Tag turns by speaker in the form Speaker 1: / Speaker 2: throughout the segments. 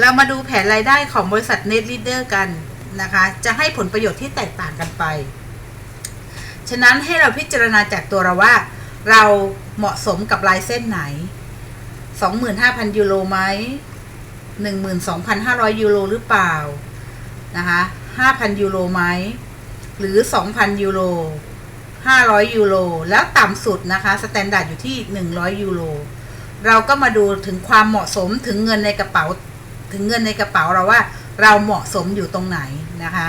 Speaker 1: เรามาดูแผนรายได้ของบริษัท Net Leader กันนะคะ จะให้ผลประโยชน์ที่แตกต่างกันไป ฉะนั้นให้เราพิจารณาจากตัวเราว่า เราเหมาะสมกับลายเส้นไหน 25,000 ยูโรไหม 12,500 ยูโรหรือเปล่า นะคะ 5,000 ยูโรไหม หรือ 2,000 ยูโร 500 ยูโร แล้วต่ำสุดนะคะสแตนดาร์ดอยู่ที่ 100 ยูโร เราก็มาดูถึงความเหมาะสมถึงเงินในกระเป๋า ถึงเงินในกระเป๋าเราว่าเราเหมาะสมอยู่ตรงไหนนะคะ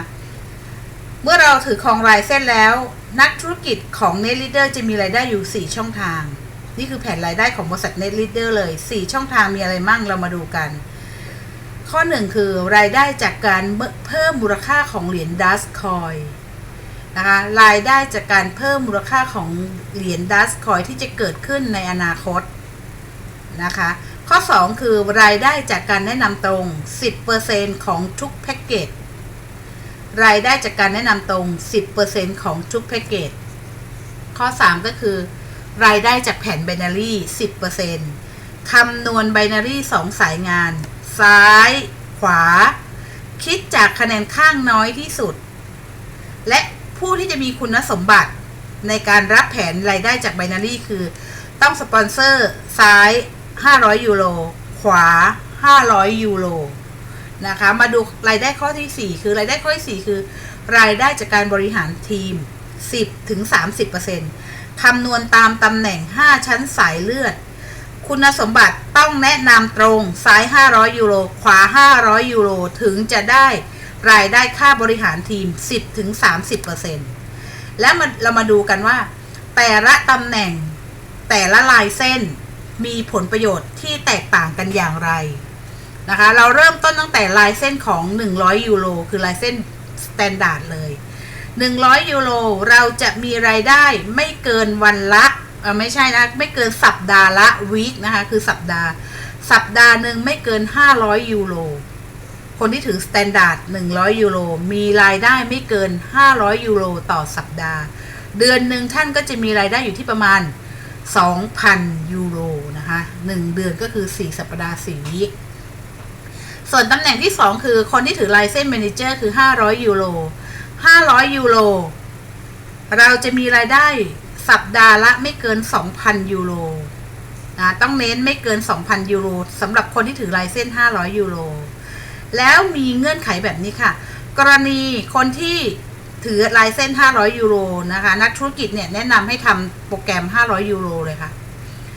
Speaker 1: เมื่อเราถือครองรายเส้นแล้ว นักธุรกิจของ Net Leader จะมีรายได้อยู่ 4 ช่องทาง นี่คือแผนรายได้ของบริษัท Net Leader เลย 4 ช่องทางมีอะไรมั่งเรามาดูกัน ข้อ 1 คือรายได้จากการเพิ่มมูลค่าของเหรียญดัสคอยนะคะรายได้จากการเพิ่มมูลค่าของเหรียญดัสคอยที่จะเกิดขึ้นในอนาคตนะคะ ข้อ 2 คือรายได้จากการแนะนำตรง 10%ของทุกแพ็กเกจ รายได้จากการแนะนำตรง 10%ของทุกแพ็กเกจ ข้อ 3 ก็คือ รายได้จากแผ่นไบนารี10%คำนวณไบนารี2สายงาน ซ้าย ขวา คิดจากคะแนนข้างน้อยที่สุด และผู้ที่จะมีคุณสมบัติในการรับแผนรายได้จากไบนารีคือ ต้องสปอนเซอร์ ซ้าย 500 ยูโร ขวา 500 ยูโร นะคะ มาดูรายได้ข้อที่ 4 คือรายได้ข้อที่ 4 คือ รายได้จากการบริหารทีม 10ถึง30%คำนวณตามตำแหน่ง 5 ชั้นสายเลือด คุณสมบัติต้องแนะนำตรงซ้าย 500 ยูโร ขวา 500 ยูโร ถึงจะได้รายได้ค่าบริหารทีม 10ถึง30%แล้วมันเรามาดูกันว่า แต่ละตำแหน่งแต่ละลายเส้น มีผลประโยชน์ที่แตกต่างกันอย่างไรนะคะ เราเริ่มต้นตั้งแต่ลายเส้นของ 100 ยูโรคือลายเส้นสแตนดาร์ดเลย 100 ยูโรเราจะมีรายได้ไม่เกินวันละไม่ใช่นะ ไม่เกินสัปดาห์ละวีคนะคะ คือสัปดาห์ สัปดาห์หนึ่งไม่เกิน 500 ยูโรคนที่ถือสแตนดาร์ด100 ยูโรมีรายได้ไม่เกิน 500 ยูโรต่อสัปดาห์ เดือนหนึ่งท่านก็จะมีรายได้อยู่ที่ประมาณ 2,000 ยูโรนะคะ1เดือนก็คือ 4 สัปดาห์4วีคส่วนตำแหน่งที่ 2 คือคนที่ถือไลเซนส์แมเนเจอร์คือ 500 ยูโร 500 ยูโร เราจะมีรายได้สัปดาห์ละไม่เกิน 2,000 ยูโรนะต้องเน้นไม่เกิน 2,000 ยูโรสำหรับคนที่ถือไลเซนส์500 ยูโร แล้วมีเงื่อนไขแบบนี้ค่ะ กรณีคนที่ ถือลายเส้น 500 ยูโรนะคะ นักธุรกิจเนี่ยแนะนำให้ทำโปรแกรม 500 ยูโรเลยค่ะ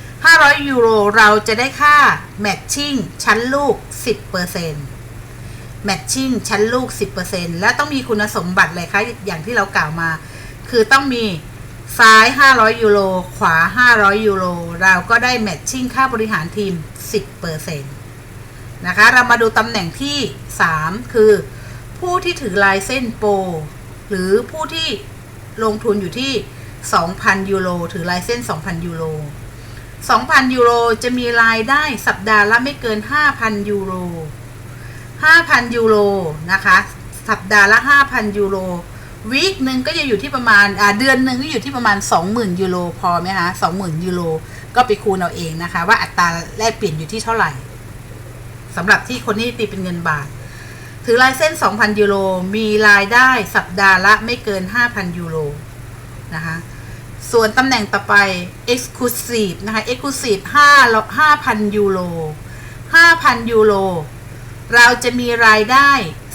Speaker 1: 500 ยูโรเราจะได้ค่าแมทชิ่งชั้นลูก 10%แมทชิ่งชั้นลูก 10%และต้องมีคุณสมบัติอะไรคะอย่างที่เรากล่าวมา คือต้องมีซ้าย 500 ยูโร ขวา 500 ยูโร เราก็ได้แมทชิ่งค่าบริหารทีม 10%นะคะ เรามาดูตำแหน่งที่ 3 คือ ผู้ที่ถือลายเส้นโปร หรือผู้ที่ลงทุนอยู่ที่ 2,000 ยูโรถือลายเส้น 2,000 ยูโร 2,000 ยูโรจะมีรายได้สัปดาห์ละไม่เกิน 5,000 ยูโร 5,000 ยูโรนะคะ สัปดาห์ละ 5,000 ยูโรวีคหนึ่งก็จะอยู่ที่ประมาณเดือนหนึ่งก็อยู่ที่ประมาณ 20,000 ยูโรพอไหมคะ20,000 ยูโรก็ไปคูณเอาเองนะคะ ว่าอัตราแลกเปลี่ยนอยู่ที่เท่าไหร่สำหรับที่คนที่ตีเป็นเงินบาท ถือลายเส้น 2,000 ยูโร มีรายได้สัปดาห์ละไม่เกิน 5,000 ยูโร นะคะ ส่วนตำแหน่งต่อไป Exclusive นะคะ Exclusive 5 5,000 ยูโร 5,000 ยูโร เราจะมีรายได้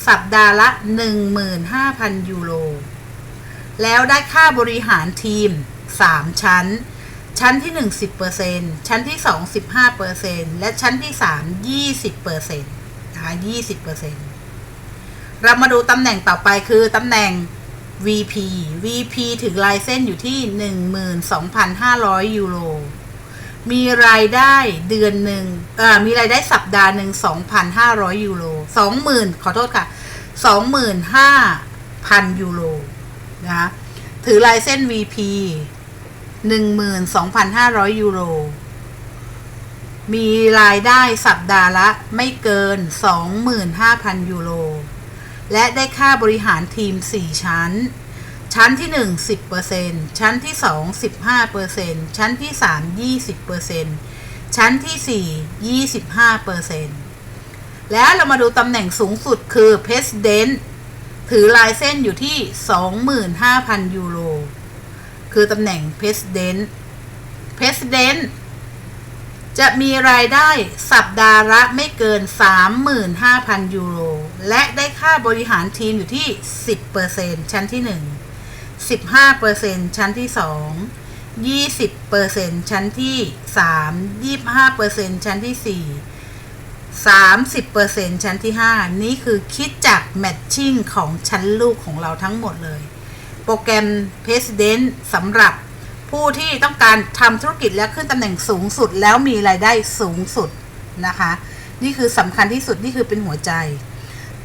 Speaker 1: สัปดาห์ละ 15,000 ยูโร แล้วได้ค่าบริหารทีม 3 ชั้น ชั้นที่1 10%ชั้นที่ 2 15%และชั้นที่ 3 20%นะคะ20% เรามาดูตำแหน่งต่อไปคือตำแหน่ง VP VP ถึงลายเส้นอยู่ที่ 12,500 ยูโร มีรายได้เดือนหนึ่งเอ่อมีรายได้สัปดาห์หนึ่ง2,500 ยูโร 20,000 ขอโทษค่ะ 25,000 ยูโร นะคะถือลายเส้น VP 12,500 ยูโร มีรายได้สัปดาห์ละไม่เกิน 25,000 ยูโร และได้ค่าบริหารทีม 4 ชั้น ชั้นที่ 1 10%ชั้นที่ 2 15%ชั้นที่ 3 20%ชั้นที่ 4 25%แล้วเรามาดูตำแหน่งสูงสุดคือ President ถือลายเส้นอยู่ที่ 25,000 ยูโร คือตำแหน่ง President President จะมีรายได้สัปดาห์ละไม่เกิน 35,000 ยูโร และได้ค่าบริหารทีมอยู่ที่ 10%ชั้นที่ 1 15%ชั้นที่ 2 20%ชั้นที่ 3 25%ชั้นที่ 4 30%ชั้นที่ 5 นี่คือคิดจากแมทชิ่งของชั้นลูกของเราทั้งหมดเลย โปรแกรม President สำหรับผู้ที่ต้องการทำธุรกิจและขึ้นตำแหน่งสูงสุดแล้วมีรายได้สูงสุดนะคะ นี่คือสำคัญที่สุดนี่คือเป็นหัวใจ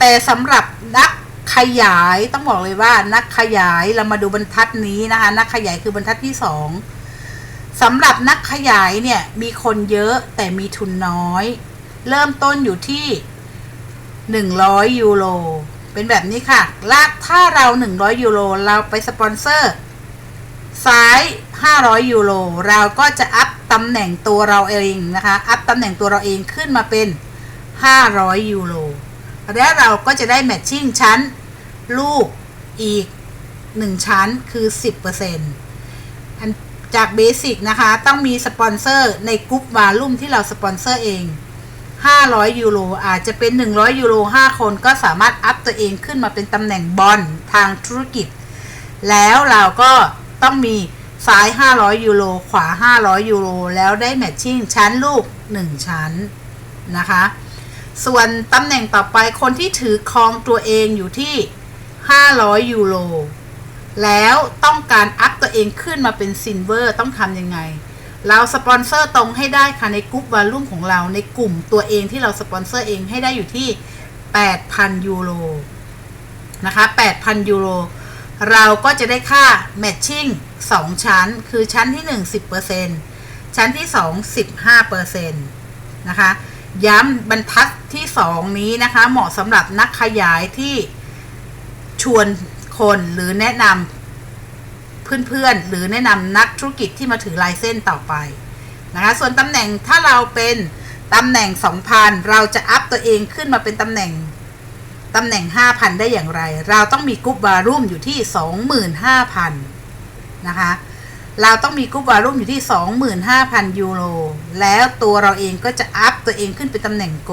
Speaker 1: แต่สำหรับนักขยายต้องบอกเลยว่านักขยายเรามาดูบรรทัดนี้นะคะ นักขยายคือบรรทัดที่สองสำหรับนักขยายเนี่ยมีคนเยอะแต่มีทุนน้อย เริ่มต้นอยู่ที่ 100 ยูโรเป็นแบบนี้ค่ะ ลากถ้าเรา 100 ยูโรเราไปสปอนเซอร์ ซ้าย 500 ยูโรเราก็จะอัพตำแหน่งตัวเราเองนะคะ อัพตำแหน่งตัวเราเองขึ้นมาเป็น 500 ยูโร และเราก็จะได้แมทชิ่งชั้นลูกอีก 1 ชั้นคือ 10%อันจากเบสิกนะคะ ต้องมีสปอนเซอร์ในกรุ๊ปวาลุ่มที่เราสปอนเซอร์เอง 500 ยูโรอาจจะเป็น 100 ยูโร 5 คนก็สามารถอัพตัวเองขึ้นมาเป็นตำแหน่งบอลทางธุรกิจ แล้วเราก็ต้องมีซ้าย 500 ยูโร ขวา 500 ยูโร แล้วได้แมทชิ่งชั้นลูก 1 ชั้นนะคะ ส่วนตำแหน่งต่อไปคนที่ถือครองตัวเองอยู่ที่ 500 ยูโร แล้วต้องการอัพตัวเองขึ้นมาเป็นซิลเวอร์ต้องทำยังไง เราสปอนเซอร์ตรงให้ได้ค่ะในกลุ่มวอลลุ่มของเราในกลุ่มตัวเองที่เราสปอนเซอร์เองให้ได้อยู่ที่ 8,000 ยูโร นะคะ 8,000 ยูโร เราก็จะได้ค่าแมทชิ่ง2 ชั้น คือชั้นที่ 1 10%ชั้นที่ 2 15%นะคะ ย้ำบรรทัดที่2นี้นะคะ เหมาะสำหรับนักขยายที่ชวนคนหรือแนะนำเพื่อนๆ หรือแนะนำนักธุรกิจที่มาถือลายเส้นต่อไปนะคะส่วนตำแหน่งถ้าเราเป็นตำแหน่ง 2,000 เราจะอัพตัวเองขึ้นมาเป็นตำแหน่งตำแหน่ง 5,000 ได้อย่างไร เราต้องมีกรุ๊ปวารุ่มอยู่ที่ 25,000 นะคะ เราต้องมีกรุ๊ปวารุ่มอยู่ที่ 25,000 ยูโร แล้วตัวเราเองก็จะอัพตัวเองขึ้นเป็นตำแหน่งโก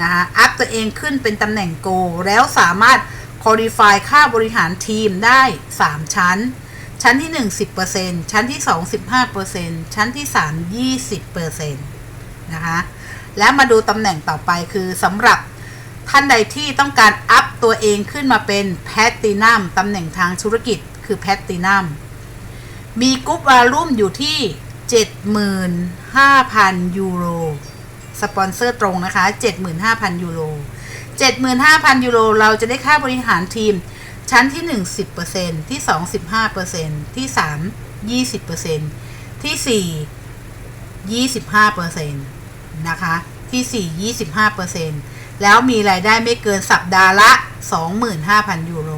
Speaker 1: นะคะอัพตัวเองขึ้นเป็นตำแหน่งโก แล้วสามารถ qualify ค่าบริหารทีมได้ 3 ชั้น ชั้นที่ 1 10%ชั้นที่ 2 15%ชั้นที่ 3 20%นะคะแล้วมาดูตำแหน่งต่อไปคือสำหรับท่านใดที่ต้องการอัพตัวเองขึ้นมาเป็นแพตตินัมตำแหน่งทางธุรกิจคือแพตตินัม มีกรุ๊ปวาลุ่มอยู่ที่ 75,000 ยูโร สปอนเซอร์ตรงนะคะ 75,000 ยูโร 75,000 ยูโร เราจะได้ค่าบริหารทีม ชั้นที่ 1 10%ที่ 2 15%ที่ 3 20%ที่ 4 25%นะคะ ที่ 4 25%แล้วมีรายได้ไม่เกินสัปดาห์ละ 25,000 ยูโร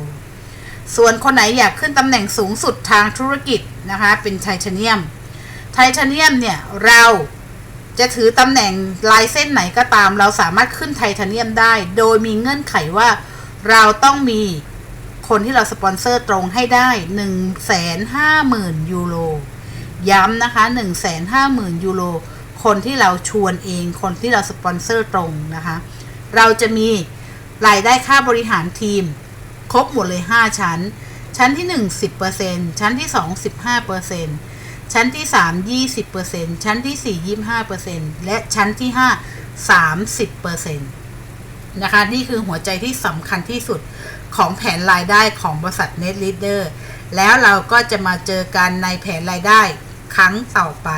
Speaker 1: ส่วนคนไหนอยากขึ้นตำแหน่งสูงสุดทางธุรกิจนะคะ เป็นไทเทเนียม ไทเทเนียมเนี่ย เราจะถือตำแหน่งลายเส้นไหนก็ตาม เราสามารถขึ้นไทเทเนียมได้ โดยมีเงื่อนไขว่าเราต้องมีคนที่เราสปอนเซอร์ตรงให้ได้ 150,000 ยูโร ย้ำนะคะ 150,000 ยูโร คนที่เราชวนเอง คนที่เราสปอนเซอร์ตรงนะคะ เราจะมีรายได้ค่าบริหารทีม รบหมดเลย 5 ชั้น ชั้นที่ 1 10%ชั้นที่ 2 15%ชั้นที่ 3 20%ชั้นที่ 4 25%และชั้นที่ 5 30%นะคะนี่คือหัวใจที่สำคัญที่สุดของแผนรายได้ของบริษัท Net Leader แล้วเราก็จะมาเจอกันในแผนรายได้ครั้งต่อไป